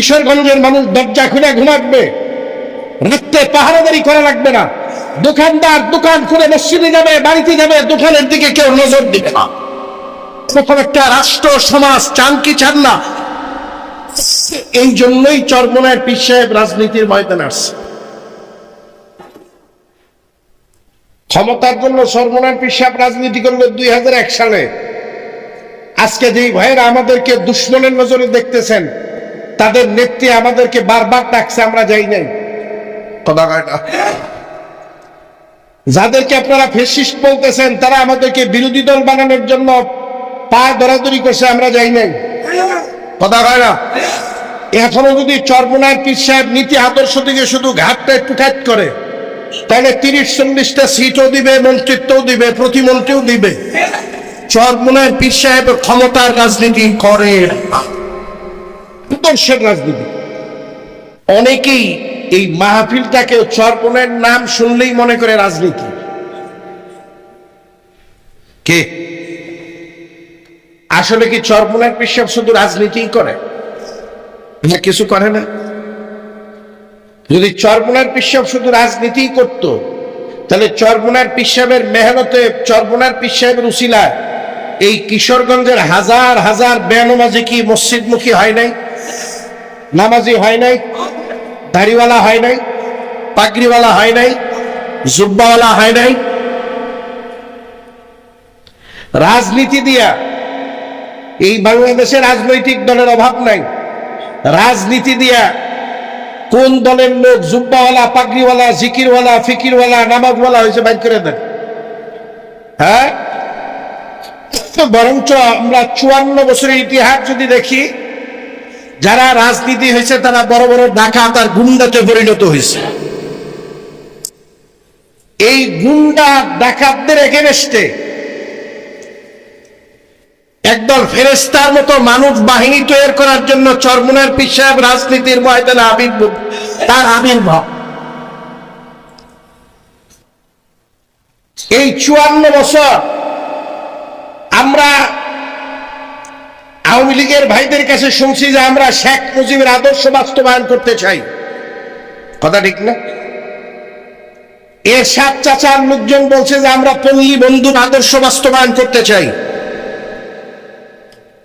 কিশোরগঞ্জের মানুষ দরজা খুলে ঘুমাবে রাত্রে পাহারাদারি করা লাগবে না। দোকানদার দোকান খুলে মসজিদে যাবে, বাড়িতে যাবে, দোকানের দিকে কেউ নজর দিবে না। একটা রাষ্ট্র, সমাজ, চান না? এই জন্যই রাজনীতির ময়দানে আসছে। ক্ষমতার জন্য সর্বনার পীর রাজনীতি করল দুই হাজার এক সালে। আজকে যেই ভাইয়েরা আমাদেরকে দুশ্মনের নজরে দেখতেছেন তাদের নেত্রী আমাদেরকে বারবার ডাকছে আমরা যাই নাই। কথা কয় না। যাদেরকে আপনারা ফেসিস্ট বলতেছেন তারা আমাদেরকে বিরোধী দল বানানোর জন্য পা দরাদরি করছে আমরা যাই নাই। কথা কয় না। এখনও যদি চর্মনার পীর সাহেব নীতি আদর্শ দিকে শুধু ঘাটটা একটু কাট করে তাহলে তিরিশ চল্লিশটা সিটও দিবে মন্ত্রিত্বও দিবে প্রতিমন্ত্রীও দিবে। চরমনায় পীর সাহেব ক্ষমতার রাজনীতি করে না। আদর্শের রাজনীতি। অনেকেই এই মাহফিলটাকে চরমনের নাম শুনলেই মনে করে রাজনীতি। কে? আসলে কি চরমনের পীর সাহেব শুধু রাজনীতিই করে? না, কিছু করে না। যদি চরমনার পিসাব শুধু রাজনীতি করত, তাহলে চরমনার পিসাবের মেহনতে, চরমনার পিসাবের উসিলায় এই কিশোরগঞ্জের হাজার হাজার বেনমাজি কি মসজিদমুখী হয় নাই? নামাজি হয় নাই, দাড়িওয়ালা হয় নাই, পাগড়িওয়ালা হয় নাই, জুব্বাওয়ালা হয় নাই। রাজনীতি দিয়া এই বাংলাদেশে রাজনৈতিক দলের অভাব নাই। রাজনীতি দিয়া কোন দলের লোক জুব্বাওয়ালা, পাগড়িওয়ালা, জিকিরওয়ালা, ফিকিরওয়ালা, নামাজওয়ালা হয়েছে বাইর করে দেন। হ্যাঁ? বরঞ্চ আমরা চুয়ান্ন বছরের ইতিহাস যদি দেখি যারা রাজনীতি হয়েছে, তারা বড় বড় ডাকাত আর গুন্ডাতে পরিণত হয়েছে। এই গুন্ডা ডাকাতদের এগেনস্টে একদল ফেরেস্তার মতো মানুষ বাহিনী তৈরি করার জন্য চরমুনার পীর সাহেব রাজনীতির ময়দানে আবির্ভাব তার আবির্ভাব। এই চুয়ান্ন বছর আমরা আওয়ামী লীগের ভাইদের কাছে শুনছি যে আমরা শেখ মুজিবের আদর্শ বাস্তবায়ন করতে চাই। কথা ঠিক না? এর সাত চাচার লোকজন বলছে যে আমরা পল্লী বন্ধুর আদর্শ বাস্তবায়ন করতে চাই।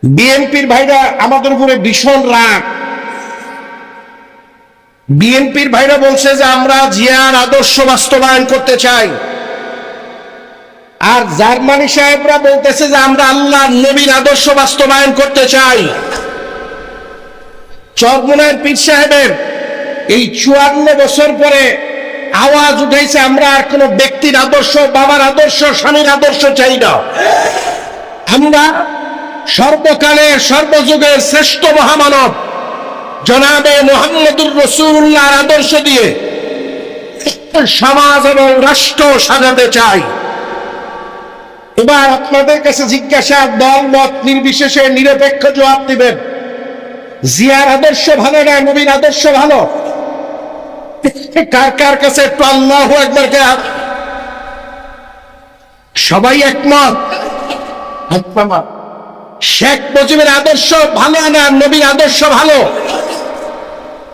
বিএনপির ভাইরা আমাদের উপরে ভীষণ রাগ। বিএনপির ভাইরা বলছে যে আমরা জিয়ার আদর্শ বাস্তবায়ন করতে চাই। আর জার্মানি সাহেবরা বলতেছে যে আমরা আল্লাহ নবীর আদর্শ বাস্তবায়ন করতে চাই। চরমনায় পীর সাহেবের এই চুয়ান্ন বছর পরে আওয়াজ উঠেছে, আমরা আর কোনো ব্যক্তির আদর্শ, বাবার আদর্শ, স্বামীর আদর্শ চাই না। আমরা সর্বকালের, সর্বযুগের শ্রেষ্ঠ মহামানব, জনাবে মোহাম্মদুর রসুল্লাহর আদর্শ দিয়ে সমাজ এবং রাষ্ট্র সাজাতে চাই। এবার আপনাদের কাছে জিজ্ঞাসা দল, মত নির্বিশেষে নিরপেক্ষ জবাব দিবেন। জিয়ার আদর্শ ভালো না নবীর আদর্শ ভালো? কার কার কাছে সবাই একমত? শেখ মুজিবের আদর্শ ভালো না নবীর আদর্শ ভালো?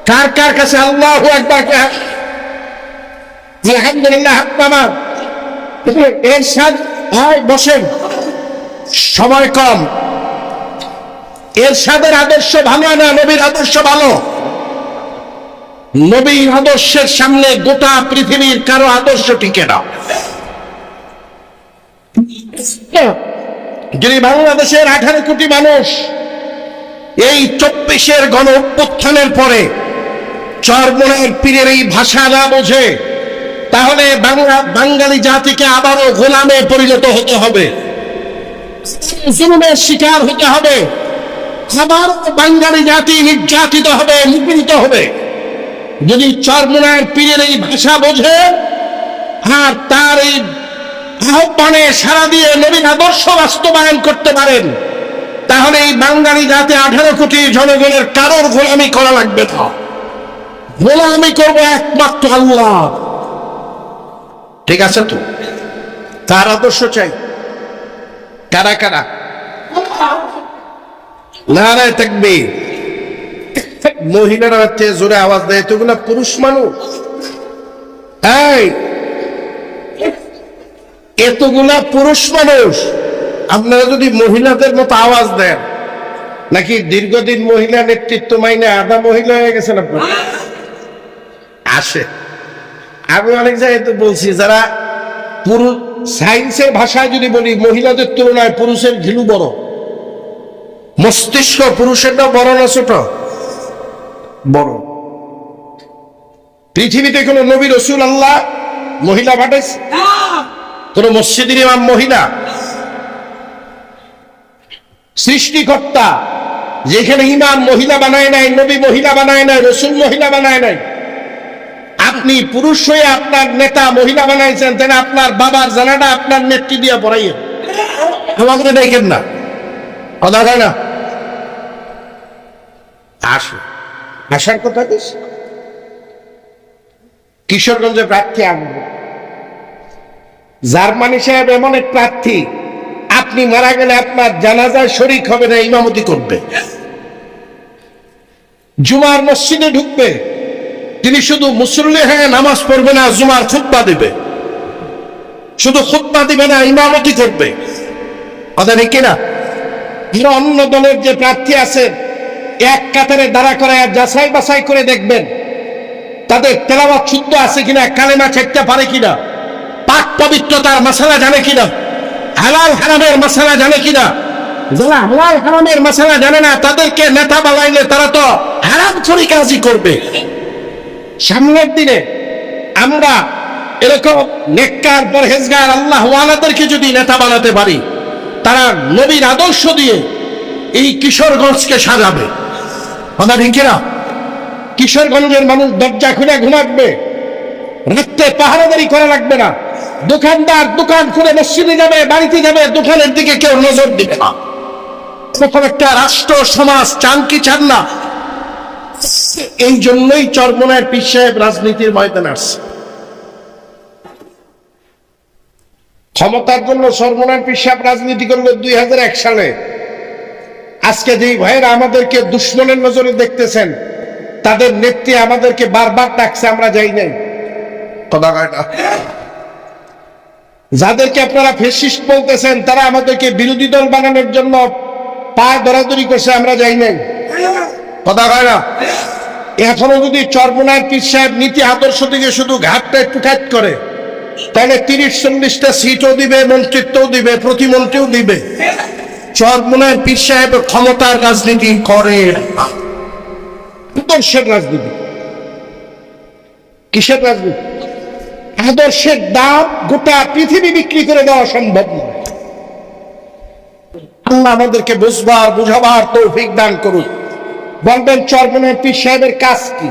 কার কার কাছে আল্লাহ একবার আলহামদুলিল্লাহ আপনার এর বসেন। সময় কম। এর সাদের আদর্শ ভালো না, নবীর আদর্শ ভালো? নবীর আদর্শের সামনে গোটা পৃথিবীর কারও আদর্শ টিকে না। যদি বাংলাদেশের আঠারো কোটি মানুষ, এই চব্বিশের গণ অভ্যুত্থানের পরে চরমনের পীরের এই ভাষা না বোঝে তাহলে বাংলা বাঙালি জাতিকে আবারও গোলামে পরিণত হতে হবে। শিকার হতে হবে। আবার বাঙালি জাতি নির্যাতিত হবে, নিপীড়িত হবে। যদি চরমনার পীরের এই ভাষা বোঝে, আর তার এই আহ্বানে সারা দিয়ে নবীন আদর্শ বাস্তবায়ন করতে পারেন, তাহলে এই বাঙালি জাতি আঠারো কোটি জনগণের কারোর গোলামি করা লাগবে না। গোলামি করবে একমাত্র আল্লাহ। ঠিক আছে তো? কার আদর্শ চাই। কারা কারা? নারায় থাকবে মহিলারা হচ্ছে জোরে আওয়াজ দেয় এতগুলা পুরুষ মানুষ। এতগুলা পুরুষ মানুষ, আপনারা যদি মহিলাদের মতো আওয়াজ দেন, নাকি দীর্ঘদিন মহিলা নেতৃত্ব মাইনে আধা মহিলা হয়ে গেছেন আপনার? আসে। আমি অনেক জায়গায় তো বলছি যারা পুরুষ সায়েন্সের ভাষায় যদি বলি মহিলাদের তুলনায় পুরুষের ঘিলু বড়। মস্তিষ্ক পুরুষেরটা বড় না ছোট? বড়। পৃথিবীতে কোন নবী রসুল আল্লাহ মহিলা পাঠাইছে? কোন মসজিদের ইমাম মহিলা? সৃষ্টিকর্তা যেখানে ইমাম মহিলা বানায় নাই নবী মহিলা বানায় নাই রসুল মহিলা বানায় নাই আপনি পুরুষ হয়ে আপনার নেতা মহিলা বানাইছেন তাহলে আপনার বাবার জানাটা আপনার নেত্রী দিয়ে পড়াইয়েন আমাকে দেখেন না। কথা হয় না। আসো। আসার কথা বেশ কিশোরগঞ্জে প্রার্থী আনব। জার্মানি সাহেব এমন এক প্রার্থী আপনি মারা গেলে আপনার জানাজায় শরিক হবে না ইমামতি করবে। জুমার মসজিদে ঢুকবে। তিনি শুধু মুসল্লি হয়ে নামাজ পড়বে না, জুমার খুতবা দিবে। শুধু খুতবা দিবে না, ইমামতি করবে। কথা নেই কিনা? অন্য দলের যে প্রার্থী আছে, এক কাতারে দাঁড়া করে যাচাই বাছাই করে দেখবেন, তাদের তেলাওয়াত শুদ্ধ আছে কিনা, কালেমা ছেড়তে পারে কিনা, পাক পবিত্রতার মশালা জানে কিনা, হালাল হারামের মশালা জানে কিনা। যারা হালাল হারামের মশালা জানে না, তাদেরকে নেতা বানাইলে তারা তো হারাম ছড়ি কাজই করবে। সামনের দিনে আমরা এরকম নেককার, পরহেজগার, আল্লাহ ওয়ালাদেরকে যদি নেতা বানাতে পারি, তারা নবীর আদর্শ দিয়ে এই কিশোরগঞ্জকে সাজাবে। কথা কিনা? কিশোরগঞ্জের মানুষ দরজা খুলে ঘুমাবে, রাত্রে পাহারাদারি করা লাগবে না। দোকানদার দোকান খুলে মসজিদে যাবে, বাড়িতে যাবে, দোকানের দিকে কেউ নজর দিবে না। প্রথম একটা রাষ্ট্র, সমাজ, চান কি চান না এই জন্যই চরমনায় পীর সাহেব রাজনীতির ময়দানে আসছে। ক্ষমতার জন্য সর্বনারায়ণ পীর সাহেব রাজনীতি করল দুই সালে। আজকে যেই ভাইয়েরা আমাদেরকে দুশ্মনের নজরে দেখতেছেন তাদের নেত্রী আমাদেরকে বারবার ডাকছে আমরা যাই নাই। কথা যাদেরকে আপনারা ফেসিস্ট বলতেছেন তারা আমাদেরকে বিরোধী দল বানানোর জন্য পা দরাদরি করছে আমরা যাই নাই। কথা না? এখনও যদি সাহেব নীতি আদর্শ শুধু ঘাটটা একটু কাট করে, তাহলে তিরিশ, চল্লিশটা সিটও দিবে, মন্ত্রিত্বও দিবে, প্রতিমন্ত্রীও দিবে। সাহেব ক্ষমতার রাজনীতি করে আদর্শের রাজনীতি। কিসের রাজনীতি? আদর্শের দাম গোটা পৃথিবী বিক্রি করে দেওয়া সম্ভব নয় আল্লাহ আমাদেরকে বুঝবার, বুঝাবার তৌফিক দান করুন। বলবেন চরমনের পীর সাহেবের কাজ কি?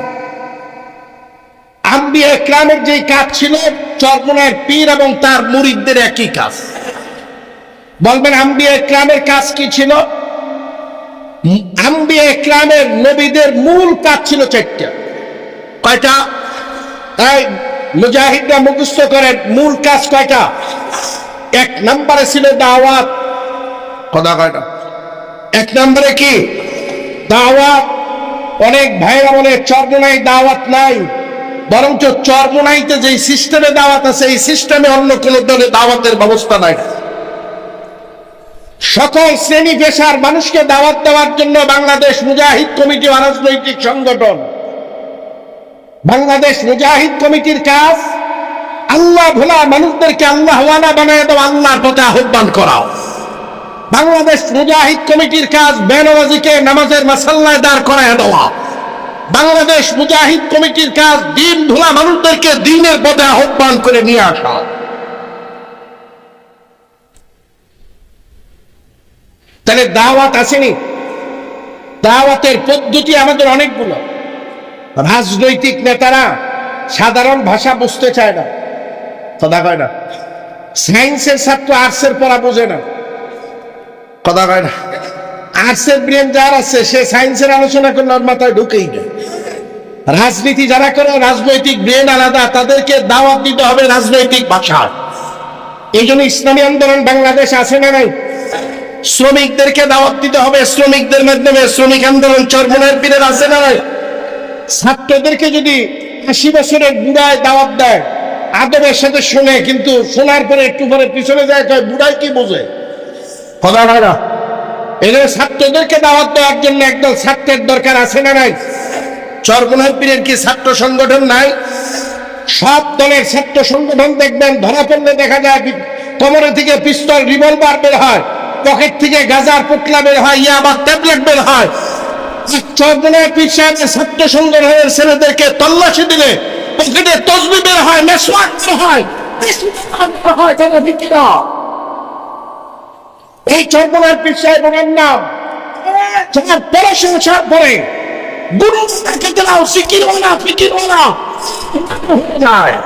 আম্বিয়া ইকরামের যে কাজ ছিল চরমনের পীর এবং তার মুরিদদের একই কাজ। বলবেন আম্বিয়া ইকরামের কাজ কি ছিল? আম্বিয়া ইকরামের নবীদের মূল কাজ ছিল চারটা। কয়টা? তাই মুজাহিদরা মুখস্থ করেন মূল কাজ কয়টা? এক নম্বরে ছিল দাওয়াত। কথা কয়টা? এক নম্বরে কি? দাওয়াত, অনেক ভাইরা বলে চর্মনাই দাওয়াত নাই, বরঞ্চ চর্মনাইতে যে সিস্টেমে দাওয়াত আছে, এই সিস্টেমে অন্য কোন দলে দাওয়াতের ব্যবস্থা নাই। সকল শ্রেণি পেশার মানুষকে দাওয়াত দেওয়ার জন্য বাংলাদেশ মুজাহিদ কমিটি রাজনৈতিক সংগঠন। বাংলাদেশ মুজাহিদ কমিটির কাজ, আল্লাহ ভোলা মানুষদেরকে আল্লাহ বানায় দাও, আল্লাহর পথে আহ্বান করাও। বাংলাদেশ মুজাহিদ কমিটির কাজ বেনওয়াজিকে নামাজের মাসাল্লায় দাঁড় করায় দেওয়া। বাংলাদেশ মুজাহিদ কমিটির কাজ দিন ভোলা মানুষদেরকে দিনের পথে আহ্বান করে নিয়ে আসা। তাহলে দাওয়াত আসেনি? দাওয়াতের পদ্ধতি আমাদের অনেকগুলো। রাজনৈতিক নেতারা সাধারণ ভাষা বুঝতে চায় না। কথা কয় না। সায়েন্সের ছাত্র আর্টসের পড়া বোঝে না। কথা কয় না? আর্টসের ব্রেন যার আছে, সে সায়েন্সের আলোচনা করলে ওর মাথায় ঢুকেই না রাজনীতি যারা করে, রাজনৈতিক ব্রেন আলাদা, তাদেরকে দাওয়াত দিতে হবে রাজনৈতিক ভাষা এই জন্য ইসলামী আন্দোলন বাংলাদেশ আছে না নাই? শ্রমিকদেরকে দাওয়াত দিতে হবে শ্রমিকদের মাধ্যমে, শ্রমিক আন্দোলন চরমনের পীরের আছে না নাই? ছাত্রদেরকে যদি আশি বছরের বুড়ায় দাওয়াত দেয়, আদবের সাথে শুনে, কিন্তু শোনার পরে একটু পরে পিছনে যায়, কয়, বুড়াই কি বোঝে? কথা হয় না। এদের ছাত্রদেরকে দাওয়াত দেওয়ার জন্য একদল ছাত্রের দরকার আছে না নাই? চরমনার পীরের কি ছাত্র সংগঠন নাই? সব দলের ছাত্র সংগঠন দেখবেন, ধরা পড়লে দেখা যায় বি- কোমরে থেকে পিস্তল রিভলভার বের হয় পকেট থেকে গাজার পোটলা বের হয় ইয়া আবার ট্যাবলেট বের হয়। চরমনার পীর সাহেবের ছাত্র সংগঠনের ছেলেদেরকে তল্লাশি দিলে পকেটে তসবি বের হয়, মেসওয়াক হয়। হয়, তারা বিক্রি এই চরমনার পীর সাহেবের নাম। যার প্রশংসার পরে গুরু খেতে না ফিকির না। যায়।